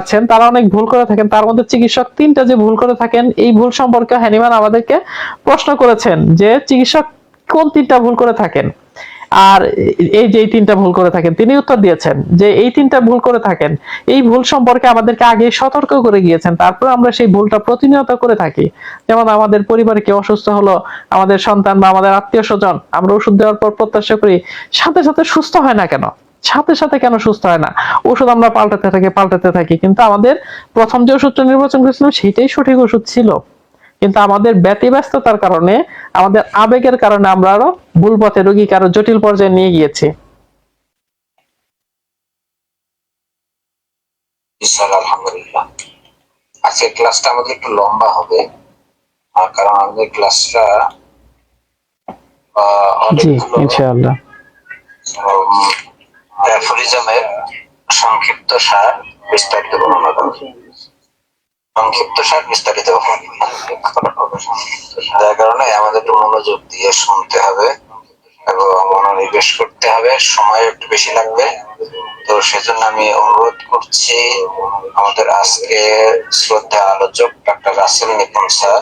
আছেন, তারা অনেক ভুল করে থাকেন। তার মধ্যে চিকিৎসক তিনটা যে ভুল করে থাকেন, এই ভুল সম্পর্কে হ্যানিমান আমাদেরকে প্রশ্ন করেছেন যে চিকিৎসক কোন তিনটা ভুল করে থাকেন? আর এই যে তিনটা ভুল করে থাকেন, তিনি উত্তর দিয়েছেন যে এই তিনটা ভুল করে থাকেন। এই ভুল সম্পর্কে আমাদেরকে আগে সতর্ক করে গিয়েছেন। তারপর আমরা সেই ভুলটা প্রতিনিয়ত করে থাকি। যেমন আমাদের পরিবারে কেউ অসুস্থ হলো, আমাদের সন্তান বা আমাদের আত্মীয় স্বজন, আমরা ওষুধ দেওয়ার পর প্রত্যাশা করি, সাথে সাথে সুস্থ হয় না কেন? সাথে সাথে কেন সুস্থ হয় না? ওষুধ আমরা পাল্টাতে থাকি পাল্টাতে থাকি। কিন্তু আমাদের প্রথম যে ওষুধটা নির্বাচন করেছিলাম সেটাই সঠিক ওষুধ ছিল। কিন্তু আমাদের ব্যতিব্যস্ততার কারণে আমাদের আবেগের কারণে আমরা আরও ভুল পথে রোগীকে আরও জটিল পর্যায়ে নিয়ে গিয়েছি। আলহামদুলিল্লাহ। আজকের ক্লাসটা আমাদের একটু লম্বা হবে। আর কারণ আমাদের ক্লাসটা জি ইনশাআল্লাহ। অ্যাফোরিজমের সংক্ষিপ্ত সার বিস্তারিত বর্ণনা করবে সংক্ষিপ্ত সার বিস্তারিত যার কারণে আমাদের একটু মনোযোগ দিয়ে শুনতে হবে এবং মনোনিবেশ করতে হবে। সময় একটু বেশি লাগবে। তো সেজন্য আমি অনুরোধ করছি আমাদের আজকে শ্রদ্ধা আলোচক ডাক্তার রাসেল নিপুণ স্যার।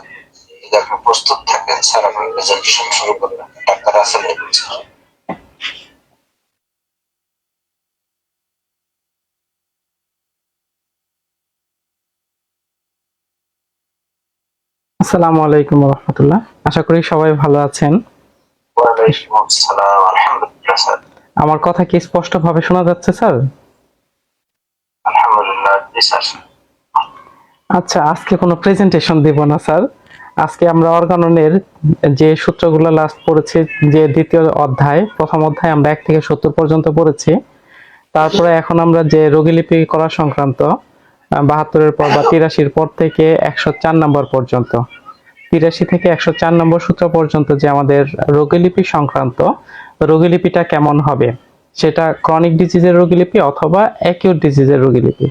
যদি আপনি প্রস্তুত থাকেন, স্যার আপনার প্রেজেন্টেশন শুরু করবেন। Doctor Rasel Nipun sir. আসসালামু আলাইকুম রহমতুল্লাহ আশা করি সবাই ভালো আছেন। আমার কথা কি স্পষ্ট ভাবে শোনা যাচ্ছে স্যার? স্যার। আচ্ছা আজকে কোনো প্রেজেন্টেশন দেব না স্যার। আজকে আমরা অর্গাননের যে সূত্রগুলো লাস্ট পড়েছি যে দ্বিতীয় অধ্যায় প্রথম অধ্যায় আমরা এক থেকে সত্তর পর্যন্ত পড়েছি। তারপরে এখন আমরা যে রোগীলিপি করা সংক্রান্ত বাহাত্তরের পর বা তিরাশির পর থেকে একশো চার নম্বর পর্যন্ত। তিরাশি থেকে একশো চার নম্বর সূত্র পর্যন্ত যে আমাদের রোগীলিপি সংক্রান্ত রোগীলিপিটা কেমন হবে, সেটা ক্রনিক ডিজিজের রোগীলিপি অথবা অ্যাকিউট ডিজিজের রোগীলিপি।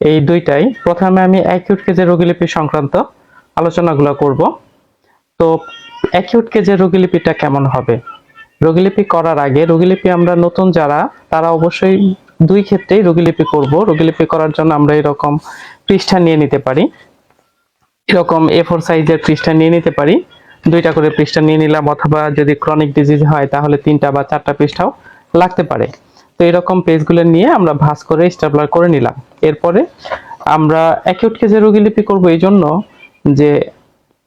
এই দুইটাই প্রথমে আমি অ্যাকিউট কেজের রোগীলিপি সংক্রান্ত আলোচনাগুলো করব। তো অ্যাকিউট কেজের রোগীলিপিটা কেমন হবে? রোগীলিপি করার আগে রোগীলিপি আমরা নতুন যারা, তারা অবশ্যই দুই ক্ষেত্রেই রোগীলিপি করব। রোগীলিপি করার জন্য আমরা এরকম পৃষ্ঠা নিয়ে নিতে পারি। এরকম এ ফোর সাইজের পৃষ্ঠা নিয়ে নিতে পারি। দুইটা করে পৃষ্ঠা নিয়ে নিলাম অথবা যদি ক্রনিক ডিজিজ হয় তাহলে তিনটা বা চারটা পৃষ্ঠাও লাগতে পারে। তো এরকম পেজগুলো নিয়ে আমরা ভাঁজ করে স্টেপলার করে নিলাম। এরপরে আমরা অ্যাকিউট কেজে রোগীলিপি করব এই জন্য যে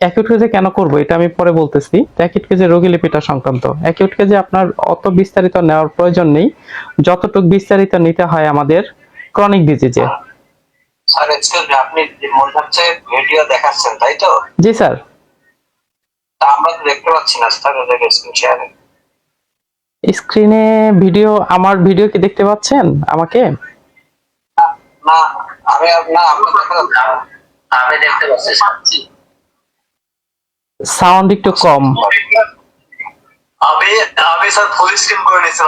অ্যাকিউট কেজে কেন করব? এটা আমি পরে বলতেছি। অ্যাকিউট কেজে রোগীলিপিটা সংক্রান্ত। অ্যাকিউট কেজে আপনার অত বিস্তারিত নেওয়ার প্রয়োজন নেই। যতটুকু বিস্তারিত নিতে হয় আমাদের ক্রনিক ডিজিজে স্যার এক্সকিউজ মি আপনি মনে হচ্ছে ভিডিও দেখাচ্ছেন তাই তো? জি স্যার। তা আমরা তো দেখতে পাচ্ছি না স্যার ওদের স্ক্রিন শেয়ারে স্ক্রিনে ভিডিও আমার ভিডিও কি দেখতে পাচ্ছেন আমাকে? না আমি না আমরা দেখা যাচ্ছে আমি দেখতে পাচ্ছি। সাউন্ড একটু কম। আমি আমি স্যার ফুল স্ক্রিন করে নিয়েছি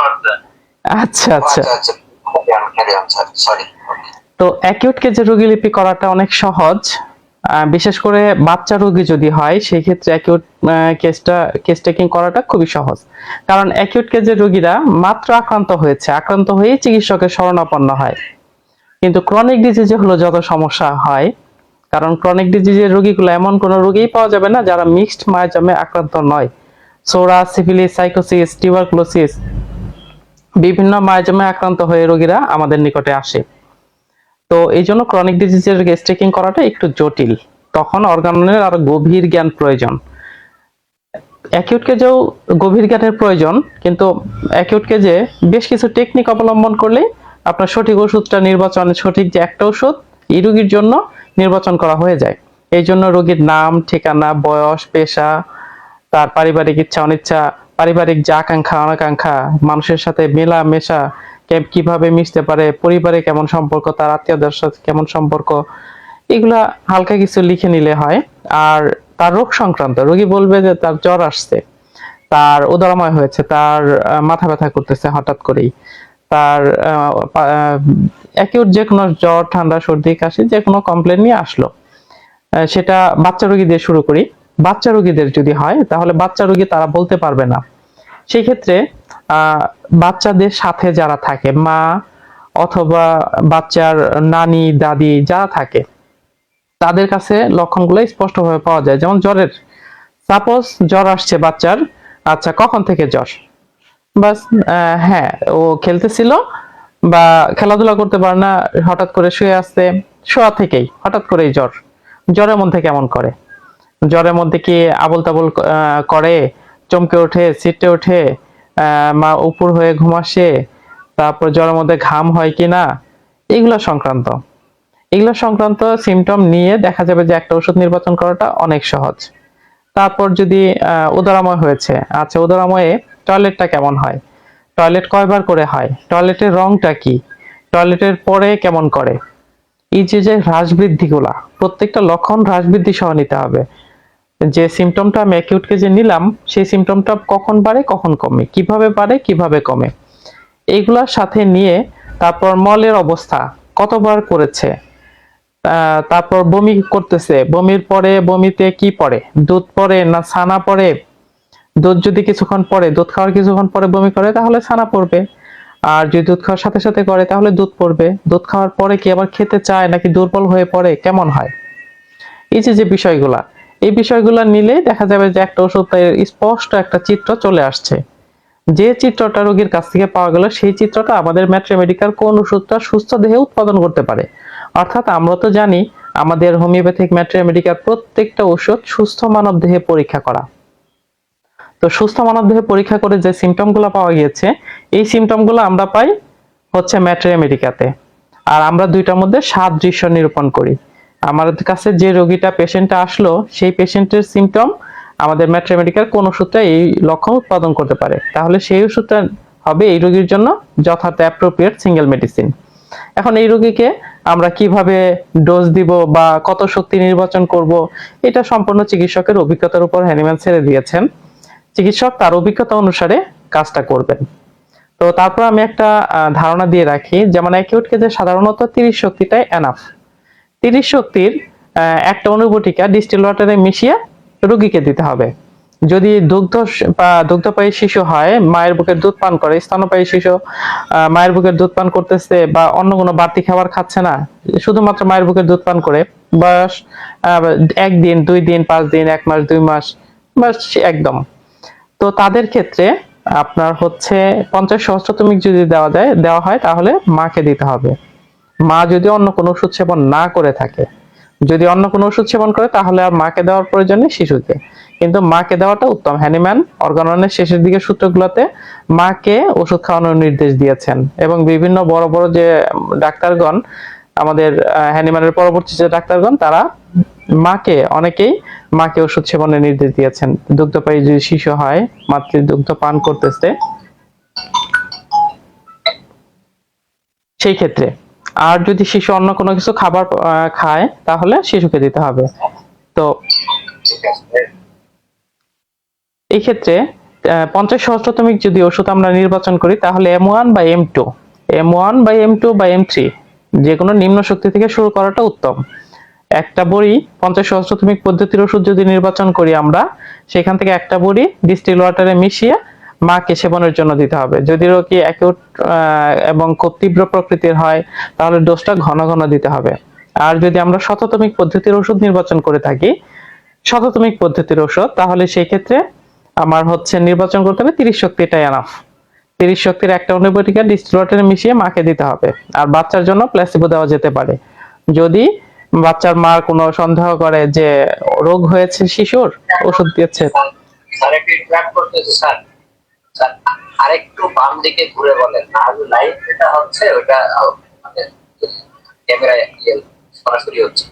আচ্ছা আচ্ছা। আচ্ছা আচ্ছা। সরি তো অ্যাকিউট কেজে রোগীলিপি করাটা অনেক সহজ। বিশেষ করে বাচ্চা রোগী যদি হয় সেই ক্ষেত্রে অ্যাকিউট কেসটা কেস টেকিং করাটা খুবই সহজ। কারণ অ্যাকিউট কেজের রোগীরা মাত্র আক্রান্ত হয়েছে। আক্রান্ত হয়েই চিকিৎসকের শরণাপন্ন হয়। কিন্তু ক্রনিক ডিজিজে হলো যত সমস্যা হয় কারণ ক্রনিক ডিজিজের রোগীগুলো এমন কোনো রোগীই পাওয়া যাবে না যারা মিক্সড মায়াজামে আক্রান্ত নয়। সোরা সিফিলিস সাইকোসিস টিউবারকুলোসিস বিভিন্ন মায়াজামে আক্রান্ত হয়ে রোগীরা আমাদের নিকটে আসে। তো এই জন্য ক্রনিক ডিজিজের স্টেকিং করাটা একটু জটিল। তখন অর্গানের আরও গভীর জ্ঞান প্রয়োজন। অ্যাকিউট কেজেও গভীর জ্ঞানের প্রয়োজন, কিন্তু অ্যাকিউট কেজে বেশ কিছু টেকনিক অবলম্বন করলে আপনার সঠিক ওষুধটা নির্বাচন সঠিক যে একটা ওষুধ এই রোগীর জন্য নির্বাচন করা হয়ে যায়। এই জন্য রোগীর নাম, ঠিকানা, বয়স, পেশা, তার পারিবারিক ইচ্ছা, অনিচ্ছা, পারিবারিক যে আকাঙ্ক্ষা, অনাকাঙ্ক্ষা, মানুষের সাথে মেলা মেশা কীভাবে মিশতে পারে, পরিবারে কেমন সম্পর্ক, তার আত্মীয়দের সাথে কেমন সম্পর্ক, এগুলা হালকা কিছু লিখে নিলে হয়। আর তার রোগ সংক্রান্ত, রোগী বলবে যে তার জ্বর আসছে, তার উদরময় হয়েছে, তার মাথা ব্যথা করতেছে হঠাৎ করেই। তার অ্যাকিউট যে কোনো জ্বর, ঠান্ডা, সর্দি, কাশি, যে কোনো কমপ্লেন নিয়ে আসলো। সেটা বাচ্চা রোগী দিয়ে শুরু করি। বাচ্চা রোগীদের যদি হয়, তাহলে বাচ্চা রোগী তারা বলতে পারবে না। সেই ক্ষেত্রে বাচ্চাদের সাথে যারা থাকে, মা অথবা বাচ্চার নানি, দাদি যারা থাকে, তাদের কাছে লক্ষণগুলো স্পষ্টভাবে পাওয়া যায়। যেমন জ্বরের সাপোজ জ্বর আসছে বাচ্চার আচ্ছা কখন থেকে জ্বর? বাস হ্যাঁ ও খেলতেছিল বা খেলাধুলা করতে পারে না, হঠাৎ করে শুয়ে আসছে শোয়া থেকেই, হঠাৎ করেই জ্বর। জ্বরের মধ্যে কেমন করে? জ্বরের মধ্যে কি আবল তাবল করে, চমকে ওঠে সিটে ওঠে মা উপর হয়ে ঘুমাসে, তারপর জ্বরের মধ্যে ঘাম হয় কি না? এগুলো সংক্রান্ত। এগুলো সংক্রান্ত সিমটম নিয়ে দেখা যাবে যে একটা ওষুধ নির্বাচন করাটা অনেক সহজ। তারপর যদি উদরাময় হয়েছে আচ্ছা উদরাময়ে টয়লেটটা কেমন হয়? টয়লেট কয়বার করে হয়? টয়লেটের রংটা কি? টয়লেটের পরে কেমন করে? এই যে যে হ্রাস বৃদ্ধিগুলা প্রত্যেকটা লক্ষণ হ্রাস বৃদ্ধি সহ নিতে হবে। যে সিমটমটা আমি অ্যাকিউট কেজে নিলাম, সেই সিমটমটা কখন বাড়ে, কখন কমে? কীভাবে বাড়ে, কীভাবে কমে? এইগুলার সাথে নিয়ে তারপর মলের অবস্থা, কতবার করেছে? তারপর বমি করতেছে, বমির পরে বমিতে কি পড়ে? দুধ পড়ে না ছানা পড়ে? দুধ যদি কিছুক্ষণ পরে, দুধ খাওয়ার কিছুক্ষণ পরে বমি করে, তাহলে ছানা পড়বে। আর যদি দুধ খাওয়ার সাথে সাথে করে, তাহলে দুধ পড়বে। দুধ খাওয়ার পরে কি আবার খেতে চায় নাকি দুর্বল হয়ে পড়ে? কেমন হয়? এই যে যে বিষয়গুলা, এই বিষয়গুলা নিলে দেখা যাবে যে একটা ওষুধ স্পষ্ট একটা চিত্র চলে আসছে। যে চিত্রটা রোগীর কাছ থেকে পাওয়া গেল, সেই চিত্রটা আমাদের ম্যাট্রিমেডিকাল কোন ওষুধটা সুস্থ দেহে উৎপাদন করতে পারে? অর্থাৎ আমরা তো জানি, আমাদের হোমিওপ্যাথিক ম্যাট্রিমেডিকাল প্রত্যেকটা ওষুধ সুস্থ মানব দেহে পরীক্ষা করা। তো সুস্থ মানব দেহে পরীক্ষা করে যে সিমটমগুলো পাওয়া গিয়েছে, এই সিমটমগুলো আমরা পাই হচ্ছে ম্যাট্রিমেডিকাতে আর আমরা দুইটার মধ্যে সাদৃশ্য নিরূপণ করি। আমাদের কাছে যে রোগীটা পেশেন্টটা আসলো, সেই পেশেন্টের সিমটম আমাদের ম্যাট্রিমেডিকাল কোন ওষুধটা এই লক্ষণ উৎপাদন করতে পারে। তাহলে সেই ওষুধটা হবে এই রোগীর জন্য যথার্থ অ্যাপ্রোপ্রিয়েট সিঙ্গেল মেডিসিন এখন এই রোগীকে আমরা কীভাবে ডোজ দিব বা কত শক্তি নির্বাচন করব, এটা সম্পূর্ণ চিকিৎসকের অভিজ্ঞতার উপর হ্যানিম্যান ছেড়ে দিয়েছেন। চিকিৎসক তার অভিজ্ঞতা অনুসারে কাজটা করবেন। তো তারপর আমি একটা ধারণা দিয়ে রাখি যেমন অ্যাকিউট কেজে সাধারণত তিরিশ শক্তিটাই এনাফ তিরিশ শক্তির একটা অনুবটিকা ডিস্টিল ওয়াটারে মিশিয়ে রোগীকে দিতে হবে। যদি দুগ্ধ বা দুগ্ধপায়ী শিশু হয়, মায়ের বুকের দুধ পান করে স্তনপায়ী শিশু মায়ের বুকের দুধ পান করতেছে বা অন্য কোনো বাড়তি খাবার খাচ্ছে না, শুধুমাত্র মায়ের বুকের দুধ পান করে, বয়স একদিন দুই দিন, পাঁচ দিন, এক মাস, দুই মাস, বাস একদম। তো তাদের ক্ষেত্রে আপনার হচ্ছে পঞ্চাশ সহস্রতমিক যদি দেওয়া যায়, দেওয়া হয়, তাহলে মাকে দিতে হবে। মা যদি অন্য কোনো ওষুধ সেবন না করে থাকে, যদি অন্য কোনো ওষুধ সেবন করে, তাহলে আর মাকে দেওয়ার প্রয়োজন নেই শিশুকে কিন্তু মাকে দেওয়াটা উত্তম। হ্যানিম্যান অর্গাননের শেষের দিকে সূত্রগুলোতে মাকে ওষুধ খাওয়ানোর নির্দেশ দিয়েছেন এবং বিভিন্ন বড় বড় যে ডাক্তারগণ আমাদের হ্যানিম্যানের পরবর্তী যে ডাক্তারগণ, তারা মাকে, অনেকেই মাকে ওষুধ সেবনের নির্দেশ দিয়েছেন। দুগ্ধপায়ী যদি শিশু হয় মাতৃ দুগ্ধ পান করতেছে, সেই ক্ষেত্রে। আর যদি শিশু অন্য কোনো কিছু খাবার খায়, তাহলে শিশুকে দিতে হবে। তো এই ক্ষেত্রে পঞ্চাশ সহস্রতমিক যদি ওষুধ আমরা নির্বাচন করি, তাহলে এম ওয়ান বা এম টু এম ওয়ান বা এম টু বা এম থ্রি যে কোনো নিম্ন শক্তি থেকে শুরু করাটা উত্তম। একটা বড়ি পঞ্চাশ সহস্রতমিক পদ্ধতির ওষুধ যদি নির্বাচন করি আমরা, সেখান থেকে একটা বড়ি ডিস্টিল ওয়াটারে মিশিয়ে মাকে সেবনের জন্য দিতে হবে। যদি রোগী অ্যাকিউট এবং খুব তীব্র প্রকৃতির হয়, তাহলে ডোজটা ঘন ঘন দিতে হবে। আর যদি আমরা শততমিক পদ্ধতির ওষুধ নির্বাচন করে থাকি শততমিক পদ্ধতির ওষুধ, তাহলে সেই ক্ষেত্রে আমার হচ্ছে নির্বাচন করতে হবে তিরিশ শক্তিটাই এনাফ তিরিশ শক্তির একটা অনুবটিকা ডিস্টিলেটরে মিশিয়ে মাকে দিতে হবে। আর বাচ্চার জন্য প্লাসিবো দেওয়া যেতে পারে। যদি বাচ্চার মার কোনো সন্দেহ করে যে রোগ হয়েছে শিশুর ওষুধ দিচ্ছে স্যার একটু ইন্টারাক্ট করতেছে স্যার। স্যার আরেকটু বাম দিকে ঘুরে বলেন। না লাইভ যেটা হচ্ছে ওটা মানে ক্যামেরায় সরাসরি হচ্ছে।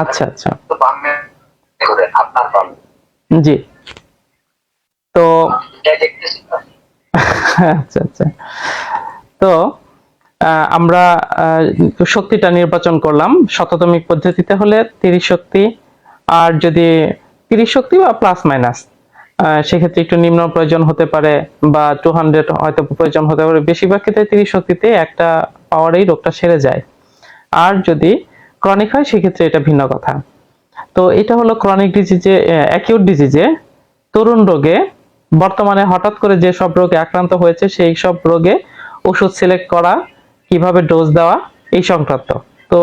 আচ্ছা আচ্ছা। তো বামে ঘুরেন আপনার বাম। জি। তো দেখতেছি। আচ্ছা আচ্ছা। তো আমরা শক্তিটা নির্বাচন করলাম। শততমিক পদ্ধতিতে হলে তিরিশ শক্তি, আর যদি তিরিশ শক্তি বা প্লাস মাইনাস সেক্ষেত্রে একটু নিম্ন প্রয়োজন হতে পারে বা টু হান্ড্রেড হয়তো প্রয়োজন হতে পারে। বেশিরভাগ ক্ষেত্রে তিরিশ শক্তিতে একটা পাওয়ারেই রোগটা সেরে যায়। আর যদি ক্রনিক হয়, সেক্ষেত্রে এটা ভিন্ন কথা। তো এটা হলো ক্রনিক ডিজিজে অ্যাকিউট ডিজিজে তরুণ রোগে বর্তমানে হঠাৎ করে যে সব রোগে আক্রান্ত হয়েছে, সেই সব রোগে ওষুধ সিলেক্ট করা, কীভাবে ডোজ দেওয়া, এই সংক্রান্ত। তো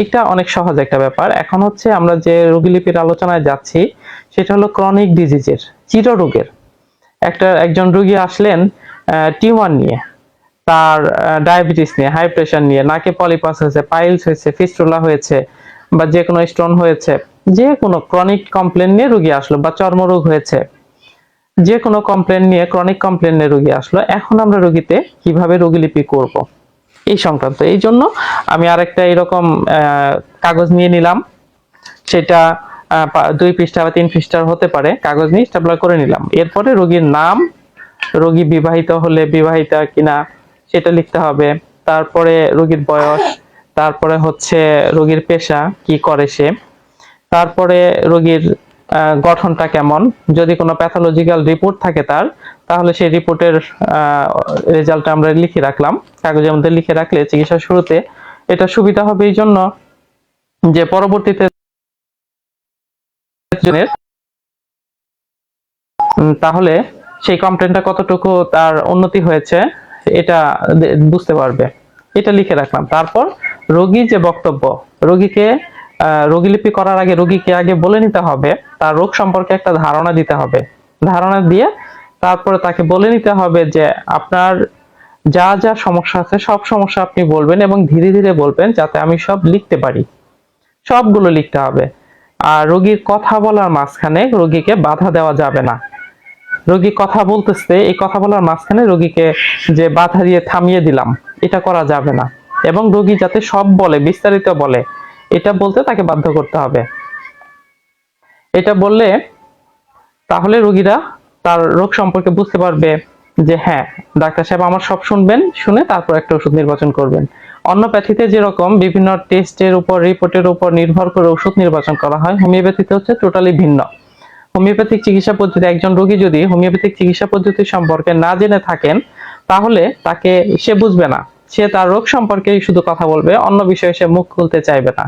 এইটা অনেক সহজ একটা ব্যাপার। এখন হচ্ছে আমরা যে রোগীলিপির আলোচনায় যাচ্ছি, সেটা হলো ক্রনিক ডিজিজের চিররোগের। একটা, একজন রোগী আসলেন টিউমার নিয়ে, তার ডায়াবেটিস নিয়ে হাই প্রেশার নিয়ে, নাকে পলিপাস হয়েছে পাইলস হয়েছে ফিস্টুলা হয়েছে, বা যে কোনো স্টোন হয়েছে যে কোনো ক্রনিক কমপ্লেন নিয়ে রোগী আসলো, বা চর্মরোগ হয়েছে। যে কোনো কমপ্লেন নিয়ে ক্রনিক কমপ্লেন নিয়ে রোগী আসলো, এখন আমরা রোগীতে কীভাবে রোগীলিপি করব? এই সংক্রান্ত। এই জন্য আমি আরেকটা এরকম কাগজ নিয়ে নিলাম। সেটা দুই পৃষ্ঠা বা তিন পৃষ্ঠার হতে পারে। কাগজ নিয়ে স্টেপলার করে নিলাম। এরপরে রোগীর নাম, রোগী বিবাহিত হলে বিবাহিতা কিনা, সেটা লিখতে হবে। তারপরে রোগীর বয়স, তারপরে হচ্ছে রোগীর পেশা, কি করে সে। তারপরে রোগীর গঠনটা কেমন? যদি কোনো প্যাথোলজিক্যাল রিপোর্ট থাকে তার, তাহলে সেই রিপোর্টের রেজাল্টটা আমরা লিখে রাখলাম। কাগজের মধ্যে লিখে রাখলে চিকিৎসা শুরুতে এটা সুবিধা হবে এই জন্য যে পরবর্তীতে তাহলে সেই কমপ্লেনটা কতটুকু তার উন্নতি হয়েছে, এটা বুঝতে পারবে। এটা লিখে রাখলাম। তারপর রোগী যে বক্তব্য, রোগীকে রোগীলিপি করার আগে রোগীকে আগে বলে নিতে হবে, তার রোগ সম্পর্কে একটা ধারণা দিতে হবে। ধারণা দিয়ে তারপরে তাকে বলে নিতে হবে যে আপনার যা যা সমস্যা আছে, সব সমস্যা আপনি বলবেন এবং ধীরে ধীরে বলবেন যাতে আমি সব লিখতে পারি। সবগুলো লিখতে হবে। আর রোগীর কথা বলার মাঝখানে রোগীকে বাধা দেওয়া যাবে না। রোগী কথা বলতেছে, এই কথা বলার মাঝখানে রোগীকে যে বাধা দিয়ে থামিয়ে দিলাম, এটা করা যাবে না। এবং রোগী যাতে সব বলে, বিস্তারিত বলে এটা বলতে তাকে বাধ্য করতে হবে। এটা বললে তাহলে রোগীরা তার রোগ সম্পর্কে বুঝতে পারবে যে হ্যাঁ ডাক্তার সাহেব আমার সব শুনবেন, শুনে তারপর একটা ওষুধ নির্বাচন করবেন। অন্য প্যাথিতে যেরকম বিভিন্ন টেস্টের উপর, রিপোর্টের উপর নির্ভর করে ওষুধ নির্বাচন করা হয়, হোমিওপ্যাথিতে হচ্ছে টোটালি ভিন্ন। হোমিওপ্যাথিক চিকিৎসা পদ্ধতি, একজন রোগী যদি হোমিওপ্যাথিক চিকিৎসা পদ্ধতি সম্পর্কে না জেনে থাকেন, তাহলে তাকে সে বুঝবে না। সে তার রোগ সম্পর্কে শুধু কথা বলবে, অন্য বিষয়ে সে মুখ খুলতে চাইবে না।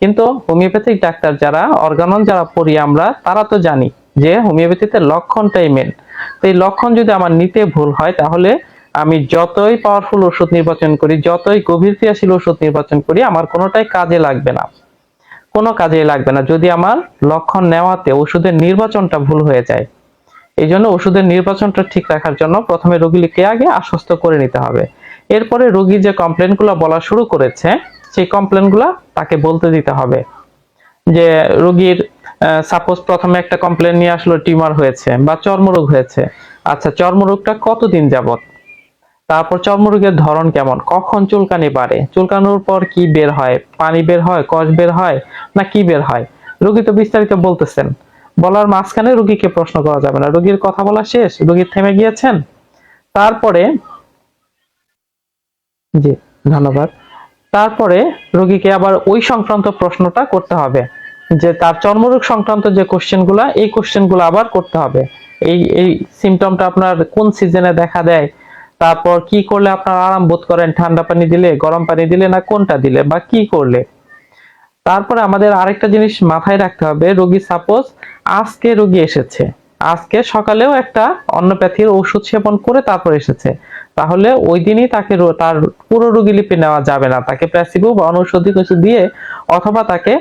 কিন্তু হোমিওপ্যাথিক ডাক্তার যারা অর্গানন যারা পড়ি আমরা, তারা তো জানি যে হোমিওপ্যাথিতে লক্ষণটাই মেন তো এই লক্ষণ যদি আমার নিতে ভুল হয়, তাহলে আমি যতই পাওয়ারফুল ওষুধ নির্বাচন করি, যতই গভীর ক্রিয়াশীল ওষুধ নির্বাচন করি, আমার কোনোটাই কাজে লাগবে না। কোনো কাজে লাগবে না। যদি আমার লক্ষণ নেওয়াতে ওষুধের নির্বাচনটা ভুল হয়ে যায়, এই জন্য ওষুধের নির্বাচনটা ঠিক রাখার জন্য প্রথমে রোগীকে আগে আশ্বস্ত করে নিতে হবে। এরপরে রোগী যে কমপ্লেনগুলো বলা শুরু করেছে, সেই কমপ্লেনগুলো তাকে বলতে দিতে হবে। যে রোগীর সাপোজ প্রথমে একটা কমপ্লেন নিয়ে আসলো, টিউমার হয়েছে বা চর্মরোগ হয়েছে। আচ্ছা চর্মরোগটা কতদিন যাবত তারপর চর্মরোগের ধরন কেমন? কখন চুলকানি বাড়ে? চুলকানোর পর কি বের হয়? পানি বের হয়? কষ বের হয়? না কি বের হয়? রোগী তো বিস্তারিত বলতেছেন। বলার মাঝখানে রোগীকে প্রশ্ন করা যাবে না। রোগীর কথা বলা শেষ? রোগী থেমে গিয়েছেন? তারপরে জি, ধন্যবাদ। তারপরে রোগীকে আবার ওই সংক্রান্ত প্রশ্নটা করতে হবে, যে তার চর্মরোগ সংক্রান্ত যে কোশ্চেনগুলা, এই কোশ্চেনগুলো আবার করতে হবে। এই এই সিমটমটা আপনার কোন সিজনে দেখা দেয়, তারপর কি করলে আপনার আরাম বোধ করেন, ঠান্ডা পানি দিলে, গরম পানি দিলে, না কোনটা দিলে, বা কি করলে? তারপরে আমাদের আরেকটা জিনিস মাথায় রাখতে হবে, রোগী সাপোজ আজকে রোগী এসেছে, আজকে সকালেও একটা অন্যপ্যাথির ওষুধ সেবন করে তারপর এসেছে। তাহলে ওই দিনই তাকে তার পুরো রোগী লিপি নেওয়া যাবে না। তাকে প্যাসিবো বা অনুষধি কিছু দিয়ে অথবা তাকে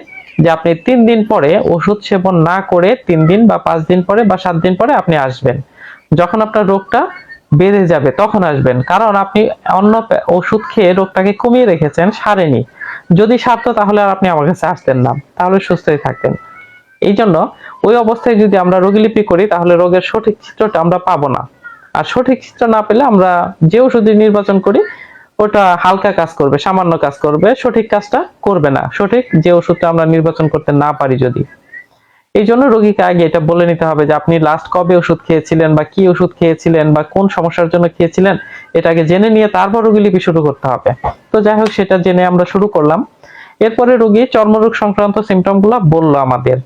যে আপনি তিন দিন পরে ওষুধ সেবন না করে তিন দিন বা পাঁচ দিন পরে বা সাত দিন পরে আপনি আসবেন। যখন আপনার রোগটা বেড়ে যাবে, তখন আসবেন। কারণ আপনি অন্য ওষুধ খেয়ে রোগটাকে কমিয়ে রেখেছেন, সারেনি। যদি সারতো তাহলে আর আপনি আমার কাছে আসতেন না। তাহলে সুস্থই থাকতেন। এই জন্য ওই অবস্থায় যদি আমরা রোগীলিপি করি, তাহলে রোগের সঠিক চিত্রটা আমরা পাবো না। আর সঠিক চিত্র না পেলে আমরা যে ওষুধ নির্বাচন করি, ওটা হালকা কাজ করবে, সামান্য কাজ করবে, সঠিক কাজটা করবে না। সঠিক যে ওষুধটা আমরা নির্বাচন করতে না পারি যদি। এই জন্য রোগীকে আগে এটা বলে নিতে হবে যে, আপনি লাস্ট কবে ওষুধ খেয়েছিলেন বা কি ওষুধ খেয়েছিলেন বা কোন সমস্যার জন্য খেয়েছিলেন এটাকে জেনে নিয়ে তারপর রোগীলিপি শুরু করতে হবে। তো যাই হোক, সেটা জেনে আমরা শুরু করলাম। এরপরে রোগী চর্মরোগ সংক্রান্ত সিমটমগুলা বলল আমাদের।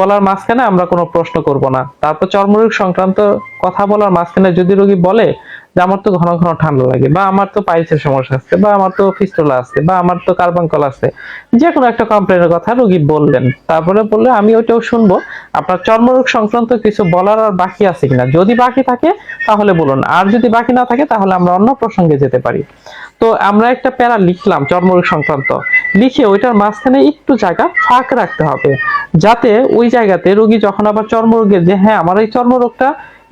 বলার মাঝখানে আমরা কোনো প্রশ্ন করব না। তারপর চর্মরোগ সংক্রান্ত কথা বলার মাঝখানে যদি রোগী বলে যে, আমার তো ঘন ঘন ঠান্ডা লাগে বা, আমার তো পাইলসের সমস্যা আছে বা, আমার তো ফিস্টুলা আছে বা, আমার তো কার্বাঙ্কল আছে যে কোনো একটা কমপ্লেনের কথা রোগী বললেন। তারপরে বললে, আমি ওইটাও শুনব। আপনার চর্মরোগ সংক্রান্ত কিছু বলার আর বাকি আছে কিনা? যদি বাকি থাকে, তাহলে বলুন। আর যদি বাকি না থাকে, তাহলে আমরা অন্য প্রসঙ্গে যেতে পারি। তো আমরা একটা প্যারা লিখলাম চর্মরোগ সংক্রান্ত। লিখে ওইটার মাঝখানে একটু জায়গা ফাঁক রাখতে হবে। যাতে ওই জায়গাতে রোগী যখন আবার চর্মরোগের যে হ্যাঁ আমার এই চর্মরোগটা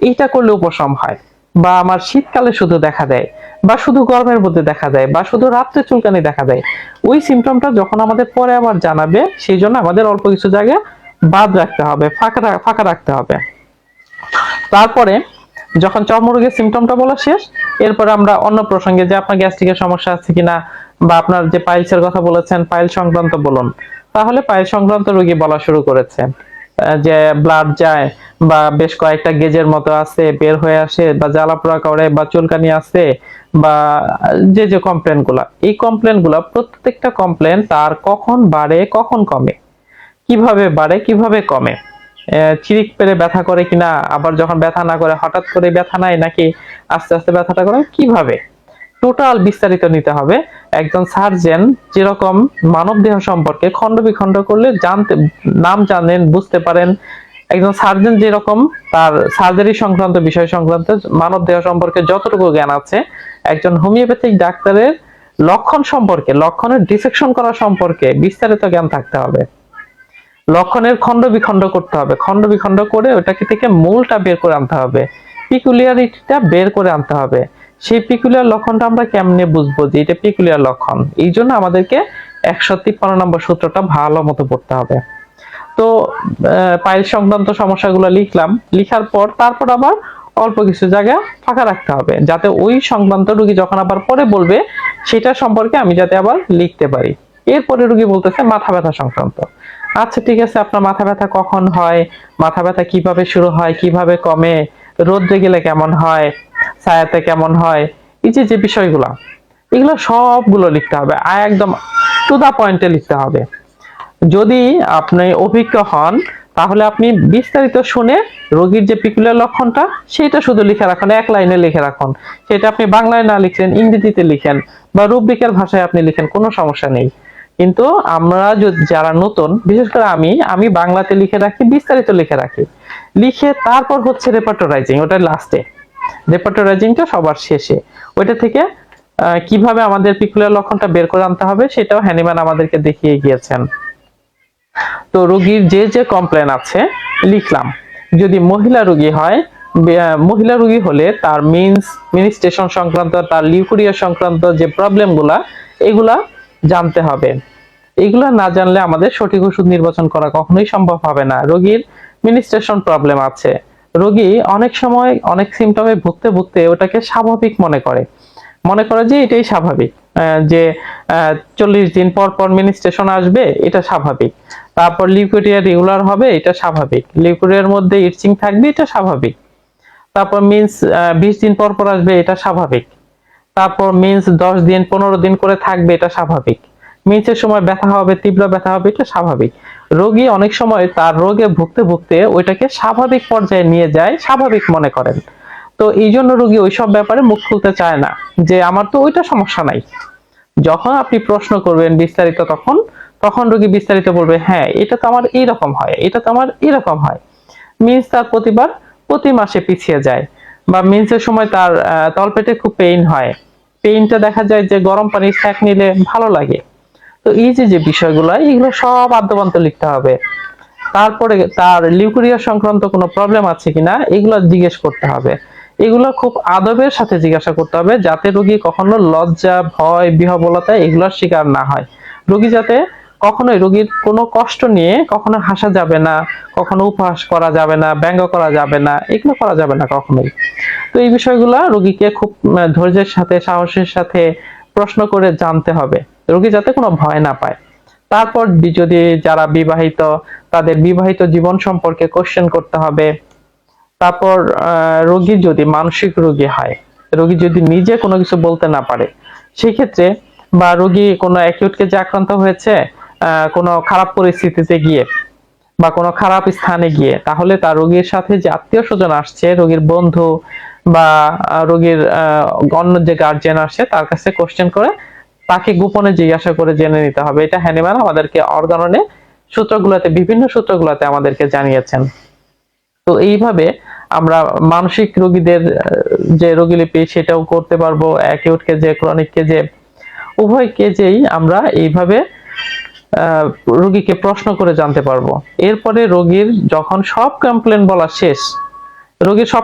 এইটা করলে উপশম হয় বা আমার শীতকালে শুধু দেখা দেয় বা শুধু গরমের মধ্যে দেখা দেয় বা শুধু রাত্রে চুলকানি দেখা দেয় ওই সিমটমটা যখন আমাদের পরে আবার জানাবে, সেই জন্য আমাদের অল্প কিছু জায়গা বাদ রাখতে হবে, ফাঁকা ফাঁকা রাখতে হবে। তারপরে যখন চর্মরোগের সিমটমটা বলা শেষ, এরপর আমরা অন্য প্রসঙ্গে যে আপনার গ্যাস্ট্রিকের সমস্যা আছে কিনা বা আপনার যে পাইলসের কথা বলেছেন পাইল সংক্রান্ত বলুন। তাহলে পাইল সংক্রান্ত রোগী বলা শুরু করেছে। যে ব্লাড যায় বা বেশ কয়েকটা গেজের মতো আছে, বের হয়ে আসে বা জ্বালাপোড়া করে বা চুলকানি আছে বা যে যে কমপ্লেনগুলা, এই কমপ্লেনগুলা প্রত্যেকটা কমপ্লেন তার কখন বাড়ে, কখন কমে? কীভাবে বাড়ে, কীভাবে কমে? চিরিক পেরে ব্যথা করে কিনা, আবার যখন ব্যথা না করে হঠাৎ করে ব্যথা নাই নাকি আস্তে আস্তে ব্যথাটা করে, কীভাবে? টোটাল বিস্তারিত নিতে হবে। একজন সার্জেন যেরকম মানব দেহ সম্পর্কে খণ্ড বিখণ্ড করলে জানতে, নাম জানেন, বুঝতে পারেন। একজন সার্জেন যেরকম তার সার্জারি সংক্রান্ত, বিষয় সংক্রান্ত মানব দেহ সম্পর্কে যতটুকু জ্ঞান আছে, একজন হোমিওপ্যাথিক ডাক্তারের লক্ষণ সম্পর্কে, লক্ষণের ডিসেকশন করা সম্পর্কে বিস্তারিত জ্ঞান থাকতে হবে। লক্ষণের খণ্ড বিখণ্ড করতে হবে। খণ্ড বিখণ্ড করে ওটাকে থেকে মূলটা বের করে আনতে হবে। পিকুলিয়ারিটিটা বের করে আনতে হবে। সেই পিকুলিয়ার লক্ষণটা আমরা কেমনে বুঝব যে এটা পিকুলিয়ার লক্ষণ? এই জন্য আমাদেরকে একশো তিপ্পান্ন নম্বর সূত্রটা ভালো মতো পড়তে হবে। তো পাইল সংক্রান্ত সমস্যাগুলো লিখলাম। লিখার পর তারপর আবার অল্প কিছু জায়গা ফাঁকা রাখতে হবে। যাতে ওই সংক্রান্ত রুগী যখন আবার পরে বলবে, সেটা সম্পর্কে আমি যাতে আবার লিখতে পারি। এরপরে রুগী বলতেছে মাথা ব্যথা সংক্রান্ত। আচ্ছা ঠিক আছে, আপনার মাথা ব্যথা কখন হয়? মাথা ব্যথা কীভাবে শুরু হয়, কীভাবে কমে? রোদ্রে গেলে কেমন হয়? ছায়াতে কেমন হয়? এই যে যে বিষয়গুলো, এগুলো সবগুলো লিখতে হবে, আর একদম টু দা পয়েন্টে লিখতে হবে। যদি আপনি অভিজ্ঞ হন, তাহলে আপনি বিস্তারিত শুনে রোগীর যে পিকুলার লক্ষণটা, সেটা শুধু লিখে রাখুন, এক লাইনে লিখে রাখুন। সেটা আপনি বাংলায় না লিখেন ইংরেজিতে লিখেন, বা রূপবিকের ভাষায় আপনি লিখেন, কোনো সমস্যা নেই। কিন্তু আমরা যারা নতুন, বিশেষ করে আমি আমি বাংলাতে লিখে রাখি, বিস্তারিত লিখে রাখি। লিখে তারপর হচ্ছে রেপার্টোরাইজিং ওটা লাস্টে রেপার্টোরাইজিংটা সবার শেষে। ওইটা থেকে কীভাবে আমাদের পিকুলার লক্ষণটা বের করে আনতে হবে, সেটাও হ্যানিম্যান আমাদেরকে দেখিয়ে গিয়েছেন। তো রোগীর যে যে কমপ্লেন আছে, লিখলাম। যদি মহিলা রোগী হয় মহিলা রোগী হলে তার মিন্স মিনিস্ট্রেশন সংক্রান্ত, তার লিউকুরিয়া সংক্রান্ত যে প্রবলেমগুলা এগুলা জানতে হবে। এগুলো না জানলে আমাদের সঠিক ওষুধ নির্বাচন করা কখনোই সম্ভব হবে না। রোগীর মিনিস্ট্রেশন প্রবলেম আছে। রোগী অনেক সময় অনেক সিমটমে ভুগতে ভুগতে ওটাকে স্বাভাবিক মনে করে। মনে করে যে এটাই স্বাভাবিক। যে চল্লিশ দিন পর পর মিনিস্ট্রেশন আসবে, এটা স্বাভাবিক। তারপর লিকুইডিয়া রেগুলার হবে, এটা স্বাভাবিক। লিকুইডিয়ার মধ্যে ইটচিং থাকবে, এটা স্বাভাবিক। তারপর মিন্স বিশ দিন পর পর আসবে, এটা স্বাভাবিক। তারপর মিন্স দশ দিন, পনেরো দিন করে থাকবে, এটা স্বাভাবিক। মিন্সের সময় ব্যথা হবে, তীব্র ব্যথা হবে, এটা স্বাভাবিক। রোগী অনেক সময় তার রোগে ভুগতে ভুগতে ওইটাকে স্বাভাবিক পর্যায়ে নিয়ে যায়, স্বাভাবিক মনে করেন। তো এই জন্য রোগী ওইসব ব্যাপারে মুখ খুলতে চায় না, যে আমার তো ওইটা সমস্যা নাই। যখন আপনি প্রশ্ন করবেন বিস্তারিত তখন তখন রোগী বিস্তারিত বলবে হ্যাঁ এটা তো আমার এইরকম হয়, এটা তো আমার এরকম হয়। মিন্স তার প্রতিবার প্রতি মাসে পিছিয়ে যায়। বা মিন্সের সময় তার তলপেটে খুব পেইন হয়। পেইনটা দেখা যায় যে গরম পানির স্যাক নিলে ভালো লাগে। তো এই যে যে বিষয়গুলো, এগুলো সব আদ্যপান্ত লিখতে হবে। তারপরে তার লিউকুরিয়া সংক্রান্ত কোনো প্রবলেম আছে কিনা, এগুলো জিজ্ঞেস করতে হবে। এগুলো খুব আদবের সাথে জিজ্ঞাসা করতে হবে, যাতে রোগী কখনো লজ্জা, ভয় বিহবলতা এগুলোর শিকার না হয়। রোগী যাতে কখনোই রোগীর কোনো কষ্ট নিয়ে কখনো হাসা যাবে না, কখনো উপহাস করা যাবে না, ব্যঙ্গ করা যাবে না, এগুলো করা যাবে না কখনোই। তো এই বিষয়গুলো রোগীকে খুব ধৈর্যের সাথে, সাহসের সাথে প্রশ্ন করে জানতে হবে। রোগী যাতে কোনো ভয় না পায়। তারপর যদি যারা বিবাহিত, তাদের বিবাহিত জীবন সম্পর্কে কোশ্চেন করতে হবে। তারপর রোগী যদি মানসিক রোগী হয়, রোগী যদি নিজে কোনো কিছু বলতে না পারে সেই ক্ষেত্রে বা রোগী কোনো অ্যাকিউট যে আক্রান্ত হয়েছে কোনো খারাপ পরিস্থিতিতে গিয়ে বা কোনো খারাপ স্থানে গিয়ে, তাহলে তার রোগীর সাথে যে আত্মীয় স্বজন আসছে, রোগীর বন্ধু বা রোগীর অন্য যে গার্জিয়ান আসছে, তার কাছে কোশ্চেন করে তাকে গোপনে জিজ্ঞাসা করে জেনে নিতে হবে। এটা হ্যানিম্যান আমাদেরকে অর্গাননে সূত্রগুলোতে, বিভিন্ন সূত্রগুলোতে আমাদেরকে জানিয়েছেন। তো এইভাবে আমরা মানসিক রোগীদের যে রোগীলিপি সেটাও করতে পারব অ্যাকিউট কেজে ক্রনিক কেজে উভয় কেজেই আমরা এইভাবে রোগীকে প্রশ্ন করে জানতে পারব। এরপরে রোগীর যখন সব কমপ্লেন বলা শেষ রোগীর সব